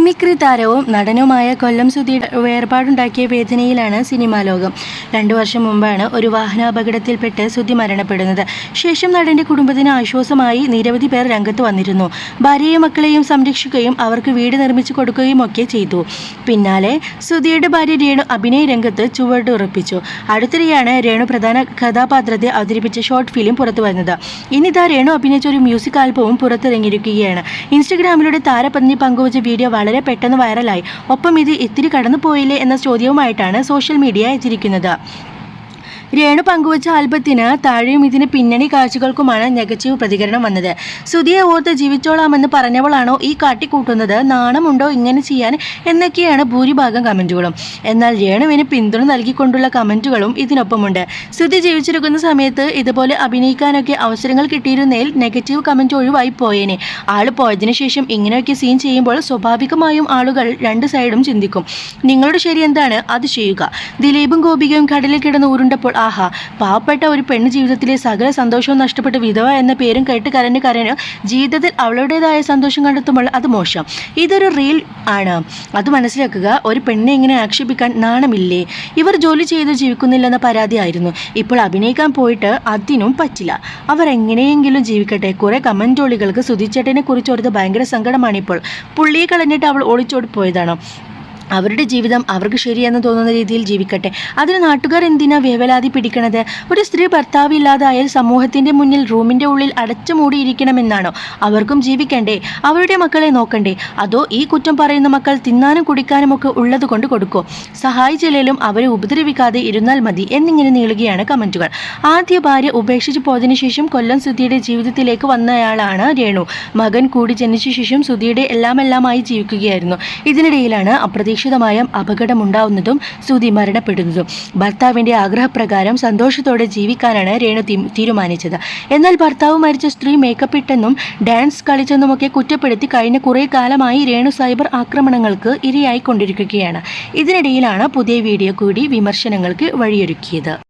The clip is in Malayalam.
മിമിക്രി താരവും നടനുമായ കൊല്ലം സുധി വേർപാടുണ്ടാക്കിയ വേദനയിലാണ് സിനിമാ ലോകം. രണ്ടു വർഷം മുമ്പാണ് ഒരു വാഹനാപകടത്തിൽപ്പെട്ട് സുധി മരണപ്പെടുന്നത്. ശേഷം നടന്റെ കുടുംബത്തിന് ആശ്വാസമായി നിരവധി പേർ രംഗത്ത് വന്നിരുന്നു. ഭാര്യയും മക്കളെയും സംരക്ഷിക്കുകയും അവർക്ക് വീട് നിർമ്മിച്ചു കൊടുക്കുകയും ഒക്കെ ചെയ്തു. പിന്നാലെ സുധിയുടെ ഭാര്യ രേണു അഭിനയ രംഗത്ത് ചുവടുറപ്പിച്ചു. അടുത്തിടെയാണ് രേണു പ്രധാന കഥാപാത്രത്തെ അവതരിപ്പിച്ച ഷോർട്ട് ഫിലിം പുറത്തു വന്നത് ഇന്നിതാ രേണു അഭിനയിച്ച ഒരു മ്യൂസിക് ആൽബവും പുറത്തിറങ്ങിയിരിക്കുകയാണ്. ഇൻസ്റ്റഗ്രാമിലൂടെ താരപത്നി പങ്കുവച്ച വീഡിയോ വളരെ പെട്ടെന്ന് വൈറലായി. ഒപ്പം ഇത് ഇത്തിരി കടന്നു പോയില്ലേ എന്ന ചോദ്യവുമായിട്ടാണ് സോഷ്യൽ മീഡിയ എത്തിയിരിക്കുന്നത് രേണു പങ്കുവച്ച ആൽബത്തിന് താഴെയും ഇതിന് പിന്നണി കാഴ്ചകൾക്കുമാണ് നെഗറ്റീവ് പ്രതികരണം വന്നത്. സുധിയെ ഓർത്ത് ജീവിച്ചോളാമെന്ന് പറഞ്ഞവളാണോ ഈ കാട്ടിക്കൂട്ടുന്നത്? നാണമുണ്ടോ ഇങ്ങനെ ചെയ്യാൻ? എന്നൊക്കെയാണ് ഭൂരിഭാഗം കമന്റുകളും. എന്നാൽ രേണുവിന് പിന്തുണ നൽകിക്കൊണ്ടുള്ള കമന്റുകളും ഇതിനൊപ്പമുണ്ട്. സുധി ജീവിച്ചിരിക്കുന്ന സമയത്ത് ഇതുപോലെ അഭിനയിക്കാനൊക്കെ അവസരങ്ങൾ കിട്ടിയിരുന്നതിൽ നെഗറ്റീവ് കമന്റ് ഒഴിവായി പോയേനെ. ആൾ പോയതിനു ശേഷം ഇങ്ങനെയൊക്കെ സീൻ ചെയ്യുമ്പോൾ സ്വാഭാവികമായും ആളുകൾ രണ്ട് സൈഡും ചിന്തിക്കും. നിങ്ങളുടെ ശരി എന്താണ്? അത് ചെയ്യുക. ദിലീപും ഗോപികയും കടലിൽ കിടന്ന് ഉരുണ്ടപ്പോൾ ആഹാ പാവപ്പെട്ട ഒരു പെണ്ണ് ജീവിതത്തിലെ സകല സന്തോഷവും നഷ്ടപ്പെട്ട വിധവ എന്ന പേരും കേട്ട് കരഞ്ഞ് കരഞ്ഞ് ജീവിതത്തിൽ അവളുടേതായ സന്തോഷം കണ്ടെത്തുമ്പോൾ അത് മോശം. ഇതൊരു റീൽ ആണ്. അത് മനസ്സിലാക്കുക ഒരു പെണ്ണെ ഇങ്ങനെ ആക്ഷേപിക്കാൻ നാണമില്ലേ? ഇവർ ജോലി ചെയ്ത് ജീവിക്കുന്നില്ലെന്ന പരാതിയായിരുന്നു. ഇപ്പോൾ അഭിനയിക്കാൻ പോയിട്ട് അതിനും പറ്റില്ല. അവർ എങ്ങനെയെങ്കിലും ജീവിക്കട്ടെ. കുറെ കമന്റോളികൾക്ക് സുധിച്ചേട്ടനെ കുറിച്ച് ഓർത്ത് ഭയങ്കര സങ്കടമാണിപ്പോൾ. പുള്ളിയെ കളഞ്ഞിട്ട് അവൾ ഓടിച്ചോടി പോയതാണ്. അവരുടെ ജീവിതം അവർക്ക് ശരിയെന്ന് തോന്നുന്ന രീതിയിൽ ജീവിക്കട്ടെ. അതിന് നാട്ടുകാർ എന്തിനാ വേവലാതി പിടിക്കണത്? ഒരു സ്ത്രീ ഭർത്താവ് ഇല്ലാതായാൽ സമൂഹത്തിന്റെ മുന്നിൽ റൂമിന്റെ ഉള്ളിൽ അടച്ചു മൂടിയിരിക്കണമെന്നാണോ അവർക്കും ജീവിക്കണ്ടേ? അവരുടെ മക്കളെ നോക്കണ്ടേ? അതോ ഈ കുറ്റം പറയുന്ന മക്കൾ തിന്നാനും കുടിക്കാനും ഒക്കെ ഉള്ളത് കൊണ്ട് കൊടുക്കോ? സഹായിച്ചില്ലേലും അവരെ ഉപദ്രവിക്കാതെ ഇരുന്നാൽ മതി എന്നിങ്ങനെ നീളുകയാണ് കമന്റുകൾ. ആദ്യ ഭാര്യ ഉപേക്ഷിച്ചു പോയതിനു ശേഷം കൊല്ലം സുധിയുടെ ജീവിതത്തിലേക്ക് വന്നയാളാണ് രേണു. മകൻ കൂടി ജനിച്ച ശേഷം സുധിയുടെ എല്ലാമെല്ലാമായി ജീവിക്കുകയായിരുന്നു. ഇതിനിടയിലാണ് അപ്രതീക്ഷിതമായ അപകടമുണ്ടാവുന്നതും സുധി മരണപ്പെടുന്നതും. ഭർത്താവിന്റെ ആഗ്രഹപ്രകാരം സന്തോഷത്തോടെ ജീവിക്കാനാണ് രേണു തീരുമാനിച്ചത്. എന്നാൽ ഭർത്താവ് മരിച്ച സ്ത്രീ മേക്കപ്പ് ഇട്ടെന്നും ഡാൻസ് കളിച്ചെന്നുമൊക്കെ കുറ്റപ്പെടുത്തി കഴിഞ്ഞ കുറേ കാലമായി രേണു സൈബർ ആക്രമണങ്ങൾക്ക് ഇരയായിക്കൊണ്ടിരിക്കുകയാണ്. ഇതിനിടയിലാണ് പുതിയ വീഡിയോ കൂടി വിമർശനങ്ങൾക്ക് വഴിയൊരുക്കിയത്.